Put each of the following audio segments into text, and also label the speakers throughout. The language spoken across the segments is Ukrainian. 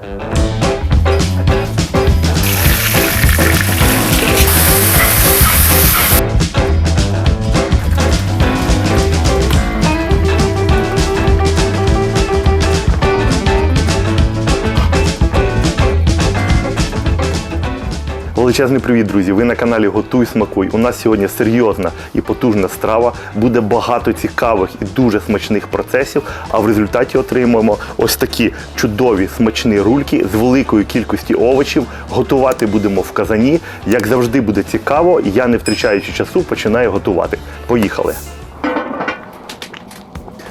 Speaker 1: Bye. Величезний привіт, друзі! Ви на каналі Готуй Смакуй. У нас сьогодні серйозна і потужна страва. Буде багато цікавих і дуже смачних процесів. А в результаті отримуємо ось такі чудові смачні рульки з великою кількістю овочів. Готувати будемо в казані. Як завжди буде цікаво, я не втрачаючи часу починаю готувати. Поїхали!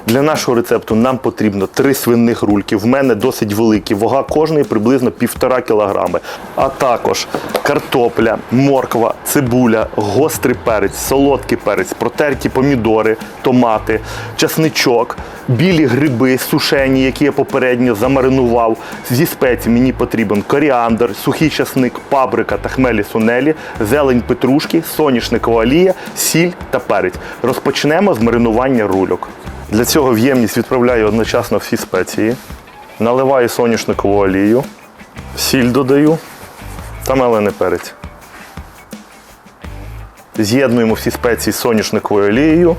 Speaker 1: Для нашого рецепту нам потрібно три свинних рульки. В мене досить великі. Вага кожної приблизно півтора кілограми. А також картопля, морква, цибуля, гострий перець, солодкий перець, протерті помідори, томати, часничок, білі гриби сушені, які я попередньо замаринував. Зі спецій мені потрібен коріандр, сухий часник, паприка та хмелі сунелі, зелень петрушки, соняшникова олія, сіль та перець. Розпочнемо з маринування рульок. Для цього в ємність відправляю одночасно всі спеції, наливаю соняшникову олію, сіль додаю та мелений перець. З'єднуємо всі спеції з соняшниковою олією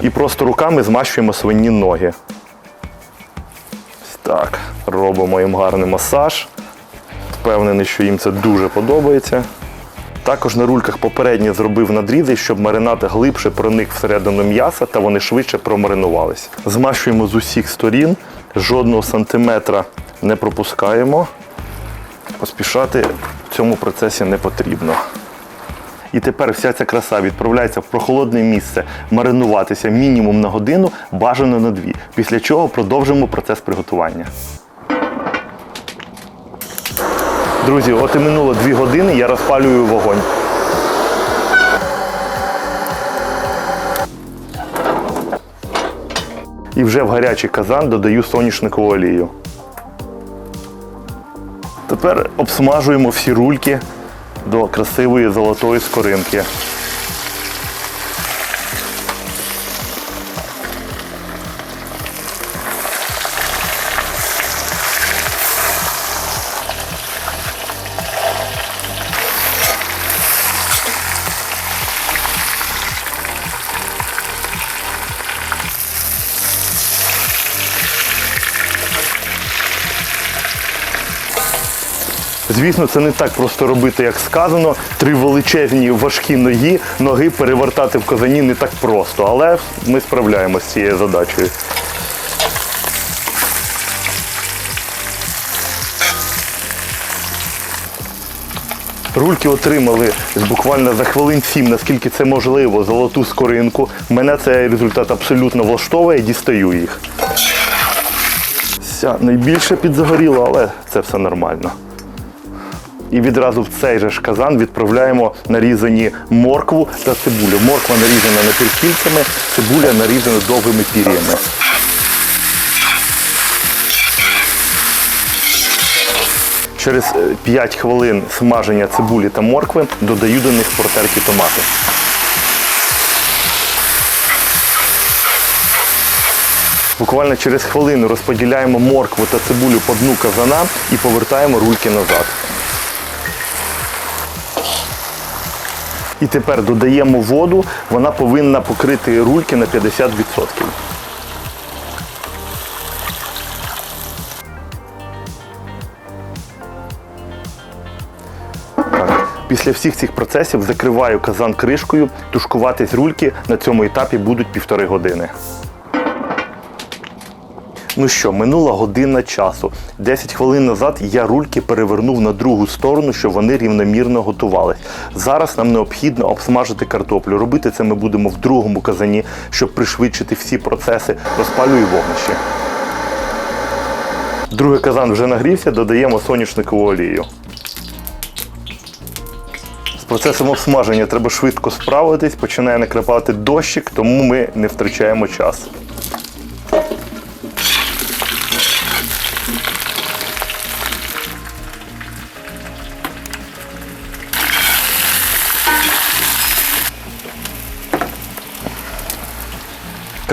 Speaker 1: і просто руками змащуємо свині ноги. Так, робимо їм гарний масаж. Впевнений, що їм це дуже подобається. Також на рульках попередньо зробив надрізи, щоб маринад глибше проник всередину м'яса та вони швидше промаринувалися. Змащуємо з усіх сторін, жодного сантиметра не пропускаємо. Поспішати в цьому процесі не потрібно. І тепер вся ця краса відправляється в прохолодне місце маринуватися мінімум на годину, бажано на дві. Після чого продовжимо процес приготування. Друзі, от і минуло 2 години, я розпалюю вогонь. І вже в гарячий казан додаю соняшникову олію. Тепер обсмажуємо всі рульки до красивої золотої скоринки. Звісно, це не так просто робити, як сказано. Три величезні важкі ноги, ноги перевертати в казані не так просто, але ми справляємося з цією задачею. Рульки отримали буквально за хвилин сім, наскільки це можливо, золоту скоринку. Мене цей результат абсолютно влаштовує, дістаю їх. Вся найбільше підзагоріло, але це все нормально. І відразу в цей же ж казан відправляємо нарізані моркву та цибулю. Морква нарізана напівкільцями, цибуля нарізана довгими пір'ями. Через 5 хвилин смаження цибулі та моркви додаю до них протерті томати. Буквально через хвилину розподіляємо моркву та цибулю по дну казана і повертаємо рульки назад. І тепер додаємо воду, вона повинна покрити рульки на 50%. Після всіх цих процесів закриваю казан кришкою, тушкуватись рульки на цьому етапі будуть півтори години. Ну що, минула година часу. 10 хвилин назад я рульки перевернув на другу сторону, щоб вони рівномірно готувались. Зараз нам необхідно обсмажити картоплю. Робити це ми будемо в другому казані, щоб пришвидшити всі процеси. Розпалюю вогнище. Другий казан вже нагрівся, додаємо соняшникову олію. З процесом обсмаження треба швидко справитись, починає накрапати дощик, тому ми не втрачаємо час.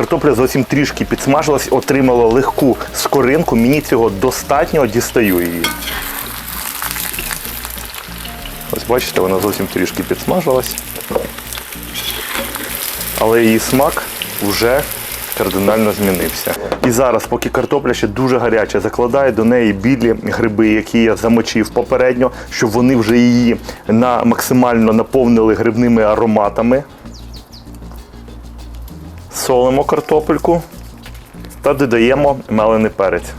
Speaker 1: Картопля зовсім трішки підсмажилась, отримала легку скоринку. Мені цього достатньо, дістаю її. Ось бачите, вона зовсім трішки підсмажилась. Але її смак вже кардинально змінився. І зараз, поки картопля ще дуже гаряча, закладаю до неї білі гриби, які я замочив попередньо, щоб вони вже її на максимально наповнили грибними ароматами. Солимо картопельку та додаємо мелений перець.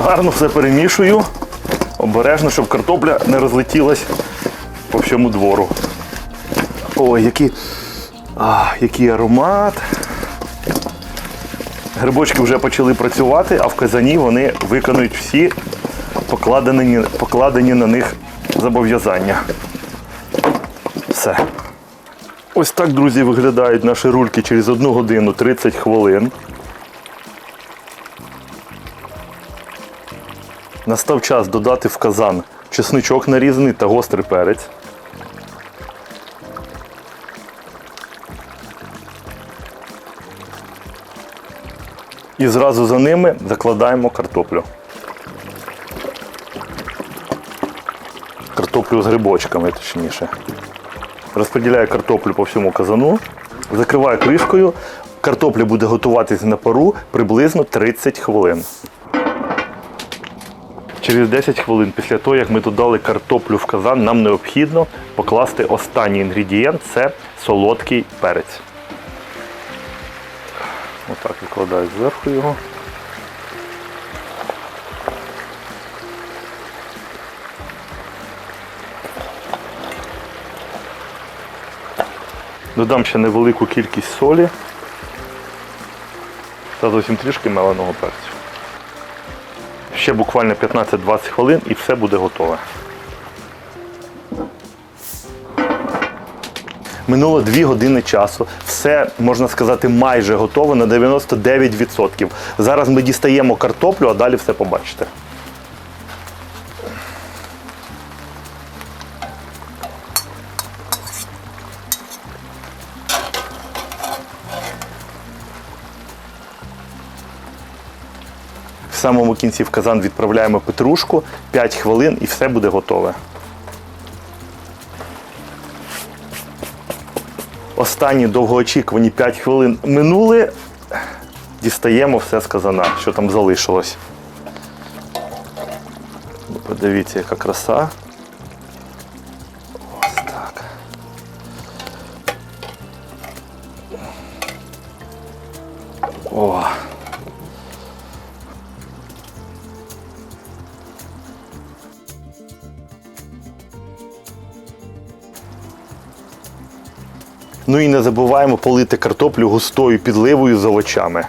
Speaker 1: Гарно все перемішую. Обережно, щоб картопля не розлетілась по всьому двору. Ой, який, а, який аромат. Грибочки вже почали працювати, а в казані вони виконують всі покладені, покладені на них зобов'язання. Все. Ось так, друзі, виглядають наші рульки через 1 годину 30 хвилин. Настав час додати в казан чесничок нарізаний та гострий перець. І зразу за ними закладаємо картоплю. Картоплю з грибочками, точніше. Розподіляю картоплю по всьому казану, закриваю кришкою. Картопля буде готуватися на пару приблизно 30 хвилин. Через 10 хвилин після того, як ми додали картоплю в казан, нам необхідно покласти останній інгредієнт це солодкий перець. Отак викладаю зверху його. Додам ще невелику кількість солі та зовсім трішки меленого перцю. Ще буквально 15-20 хвилин і все буде готове. Минуло 2 години часу. Все, можна сказати, майже готово на 99%. Зараз ми дістаємо картоплю, а далі все побачите. Самому кінці в казан відправляємо петрушку 5 хвилин і все буде готове. Останні довгоочікувані 5 хвилин минули. Дістаємо все з казана, що там залишилось. Подивіться, яка краса. Ну і не забуваємо полити картоплю густою підливою з овочами.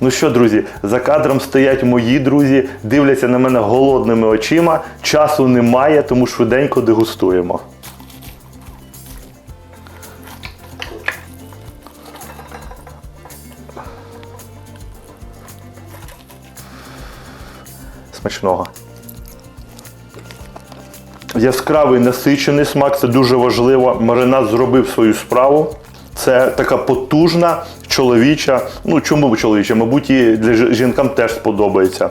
Speaker 1: Ну що, друзі, за кадром стоять мої друзі, дивляться на мене голодними очима. Часу немає, тому швиденько дегустуємо. Смачного. Яскравий насичений смак, це дуже важливо. Маринад зробив свою справу. Це така потужна чоловіча. Ну чому чоловіча? Мабуть, і для жінкам теж сподобається.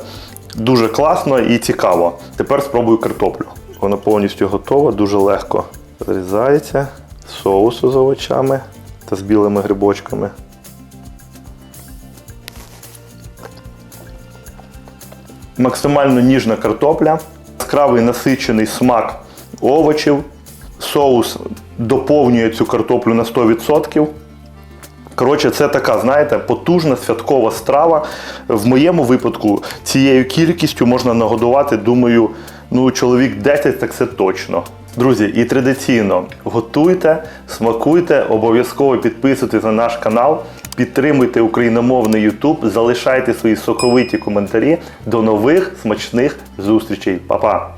Speaker 1: Дуже класно і цікаво. Тепер спробую картоплю. Вона повністю готова, дуже легко зарізається. Соусу з овочами та з білими грибочками. Максимально ніжна картопля, яскравий насичений смак овочів, соус доповнює цю картоплю на 100%. Коротше, це така, знаєте, потужна святкова страва. В моєму випадку цією кількістю можна нагодувати, думаю, ну, чоловік 10, так це точно. Друзі, і традиційно готуйте, смакуйте, обов'язково підписуйтесь на наш канал, підтримуйте україномовний Ютуб, залишайте свої соковиті коментарі. До нових смачних зустрічей. Па-па!